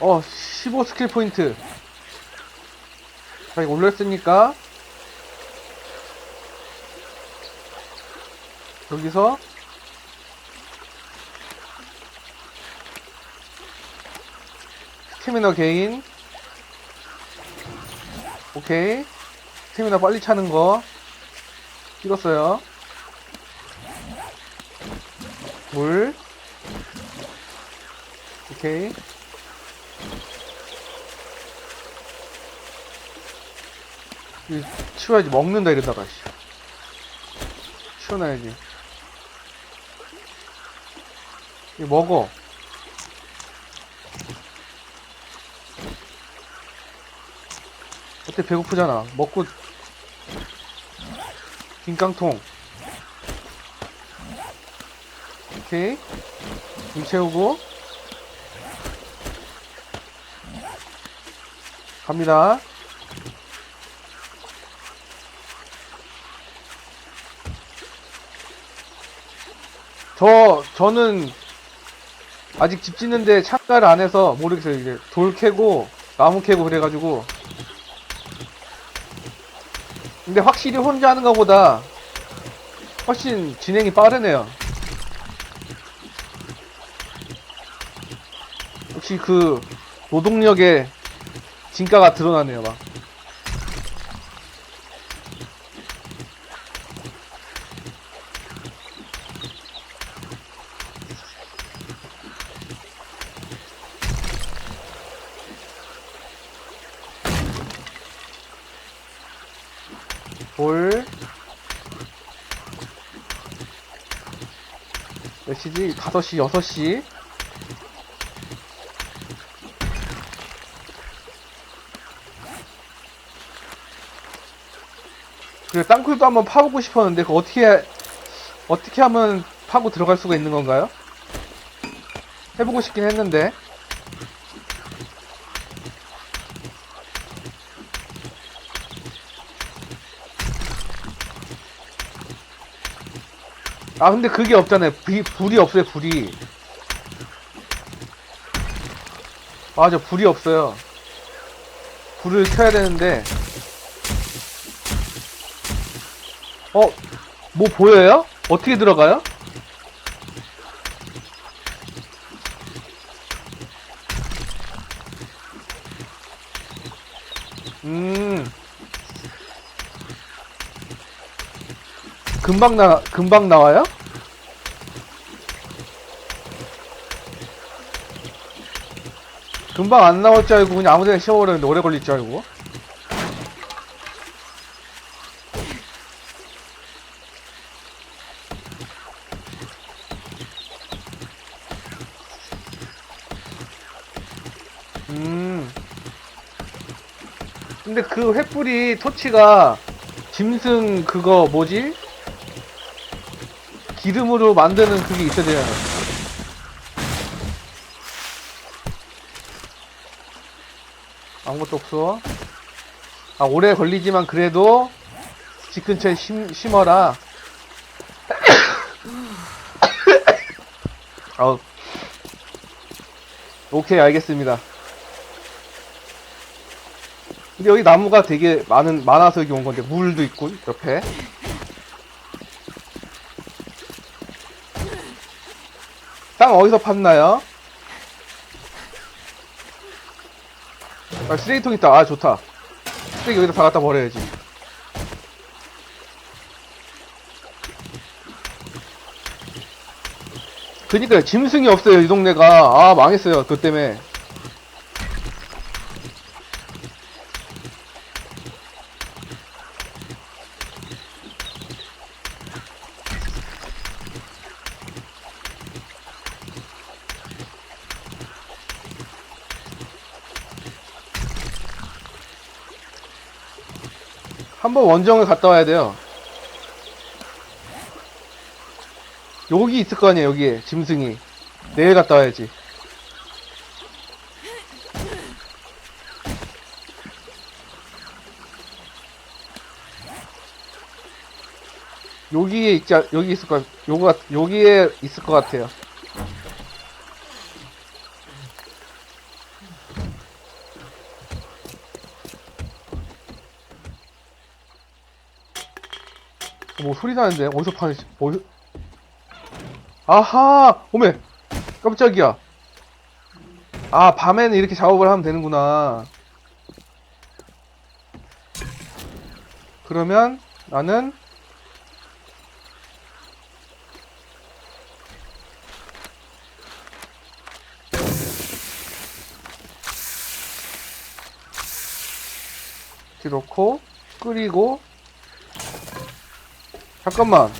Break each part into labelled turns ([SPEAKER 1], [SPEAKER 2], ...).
[SPEAKER 1] 어, 15 스킬 포인트. 자, 이거 올렸으니까. 여기서. 스태미너 개인. 오케이. 스태미너 빨리 차는 거. 찍었어요. 물. 오케이. 치워야지. 먹는다 이러다가 씨. 치워놔야지. 이 먹어. 어때? 배고프잖아. 먹고. 김깡통. 오케이. 물 채우고. 갑니다 저 저는 아직 집 짓는데 창가를 안 해서 모르겠어요. 이제 돌 캐고 나무 캐고 그래가지고. 근데 확실히 혼자 하는 것보다 훨씬 진행이 빠르네요. 역시 그 노동력의 진가가 드러나네요, 막. 볼. 몇 시지? 5시, 6시. 그래, 땅굴도 한번 파보고 싶었는데, 그 어떻게, 어떻게 하면 파고 들어갈 수가 있는 건가요? 해보고 싶긴 했는데. 아 근데 그게 없잖아요 불이, 없어요 불이 맞아 불이 없어요 불을 켜야 되는데 어? 뭐 보여요? 어떻게 들어가요? 음 금방 나 금방 나와요? 금방 안 나올 줄 알고 그냥 아무데나 씌워버렸는데 오래 걸릴 줄 알고 음 근데 그 횃불이 토치가 짐승 그거 뭐지? 기름으로 만드는 그게 있어야 되잖아. 아무것도 없어. 아, 오래 걸리지만 그래도 집 근처에 심, 심어라. 어. 오케이, 알겠습니다. 근데 여기 나무가 되게 많은, 많아서 여기 온 건데, 물도 있고, 옆에. 땅 어디서 팠나요? 아, 쓰레기통 있다. 아, 좋다. 쓰레기 여기다 다 갖다 버려야지. 그니까요. 짐승이 없어요, 이 동네가. 아, 망했어요. 그것 때문에. 원정을 갔다 와야 돼요. 여기 있을 거 아니에요, 여기에. 짐승이. 내일 갔다 와야지. 여기에 않- 여기 있을 것, 요거, 여기에 있을 것 같아요. 뭐 소리 나는데? 어디서 파는 어디 아하! 오메! 깜짝이야. 아 밤에는 이렇게 작업을 하면 되는구나. 그러면 나는 이렇게 넣고 끓이고 잠깐만.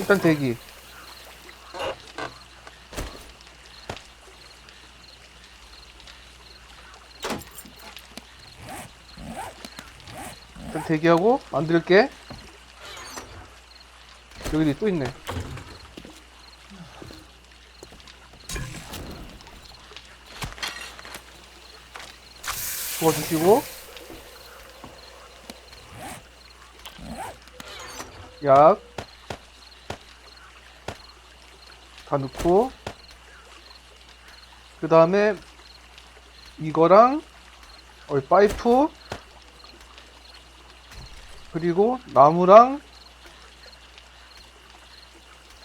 [SPEAKER 1] 일단 대기. 일단 대기하고 만들게. 여기 또 있네 부어주시고. 약. 다 넣고. 그 다음에 이거랑 어, 파이프. 그리고 나무랑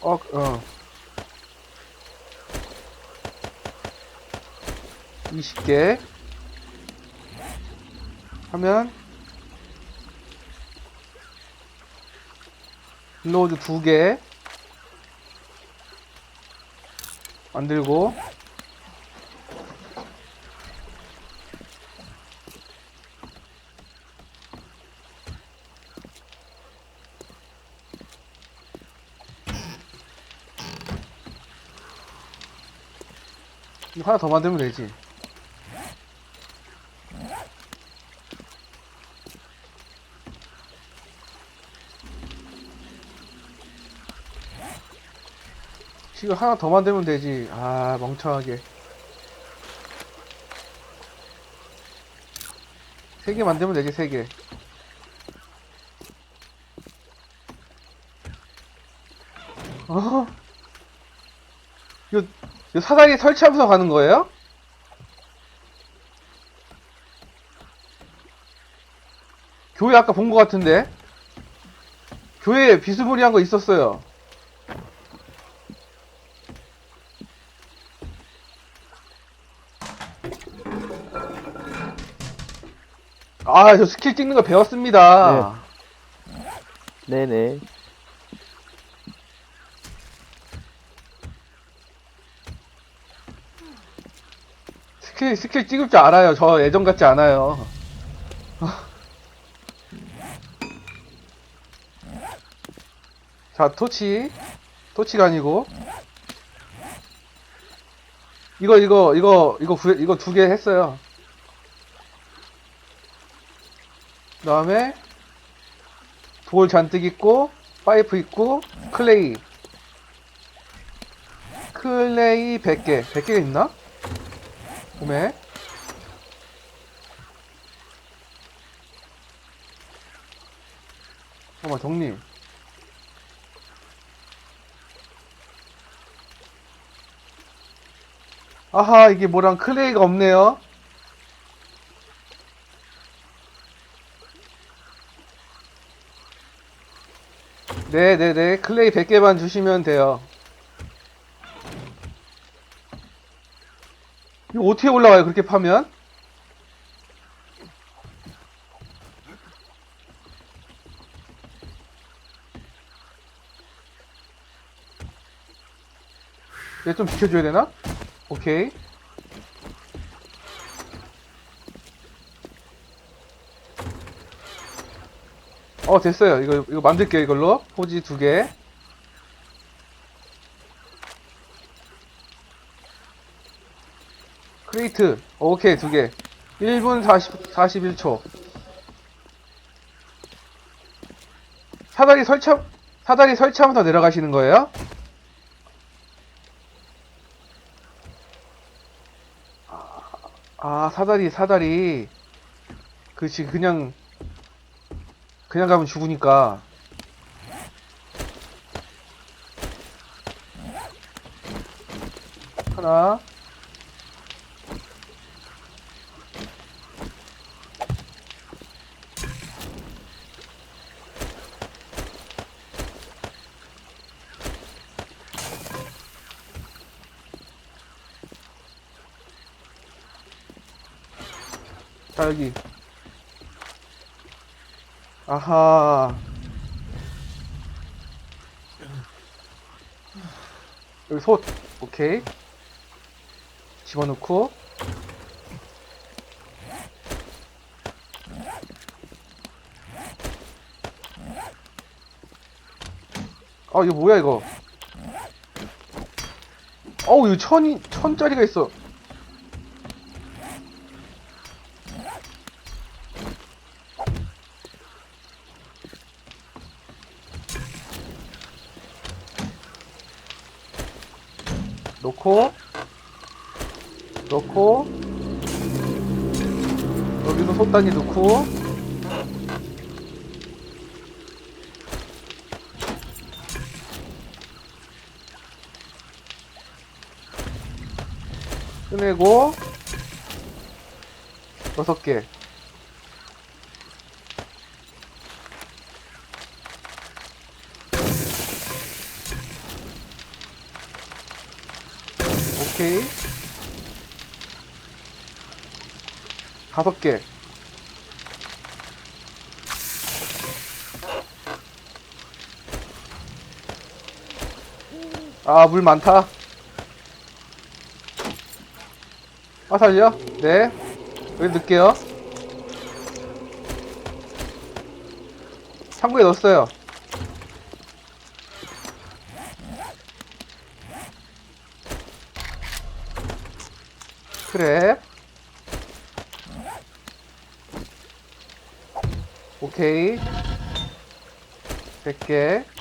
[SPEAKER 1] 어, 어. 20개 하면 블로우드 2개 만들고 이거 하나 더 만들면 되지 지금 하나 더 만들면 되지. 아, 멍청하게. 세 개 만들면 되지, 세 개. 어? 이거, 이거 사다리 설치하면서 가는 거예요? 교회 아까 본거 같은데? 교회에 비스무리한 거 있었어요. 아, 저 스킬 찍는 거 배웠습니다.
[SPEAKER 2] 네네.
[SPEAKER 1] 스킬, 스킬 찍을 줄 알아요. 저 예전 같지 않아요. 자, 토치. 토치가 아니고. 이거, 이거, 이거, 이거, 구, 이거 두 개 했어요. 그 다음에, 돌 잔뜩 있고, 파이프 있고, 클레이. 클레이 100개. 100개 있나? 오메. 잠깐만, 정님. 아하, 이게 뭐랑 클레이가 없네요. 네네네, 클레이 100개만 주시면 돼요. 이거 어떻게 올라와요, 그렇게 파면? 얘 좀 비켜줘야 되나? 오케이. 어, 됐어요. 이거, 이거 만들게요, 이걸로. 포지 두 개. 크레이트. 오케이, 두 개. 1분 40, 41초. 사다리 설치, 사다리 설치하면서 내려가시는 거예요? 아, 사다리, 사다리. 그렇지, 그냥, 그냥 가면 죽으니까. 하나. 자, 여기. 아하. 여기 솥. 오케이. 집어넣고. 아, 이거 뭐야, 이거. 어우, 이거 천이, 천짜리가 있어. 놓고 넣고 솥단지 넣고 꺼내고 여섯 개 오케이. 다섯 개. 아, 물 많다. 아, 살려? 네. 여기 넣을게요. 창고에 넣었어요. 크랩 오케이 100개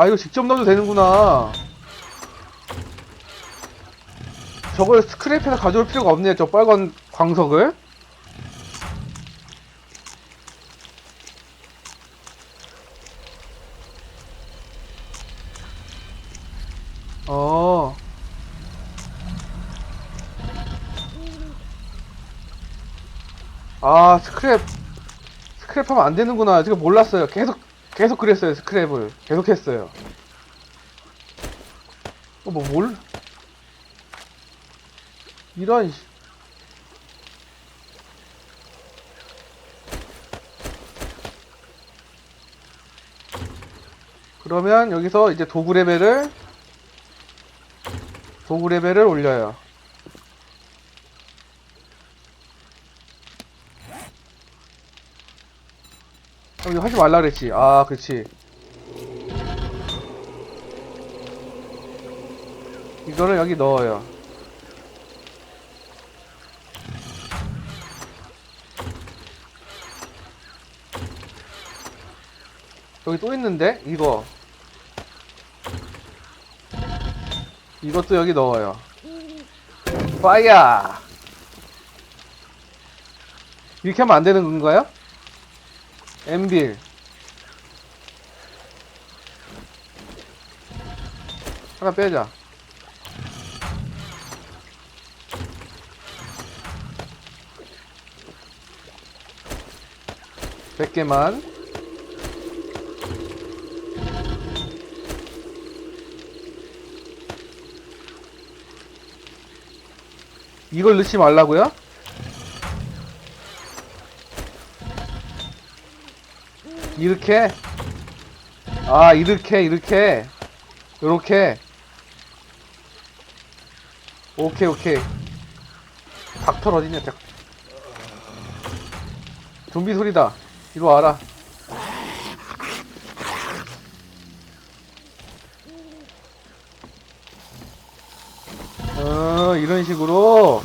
[SPEAKER 1] 아 이거 직접 넣어도 되는구나 저걸 스크랩해서 가져올 필요가 없네 저 빨간 광석을 어. 아, 스크랩. 스크랩 하면 안 되는구나. 지금 몰랐어요. 계속, 계속 그랬어요. 스크랩을. 계속 했어요. 어, 뭐, 뭘. 이런, 씨. 그러면 여기서 이제 도구 레벨을 도구 레벨을 올려요. 아, 이거 하지 말라 그랬지. 아, 그렇지. 이거를 여기 넣어요. 여기 또 있는데? 이거. 이것도 여기 넣어요. 파이어! 이렇게 하면 안 되는 건가요? 엠빌. 하나 빼자. 백 개만. 이걸 넣지 말라고요? 이렇게? 아, 이렇게, 이렇게. 요렇게. 오케이, 오케이. 닥터 어디냐, 닥. 좀비 소리다. 이리 와라. 어, 이런 식으로.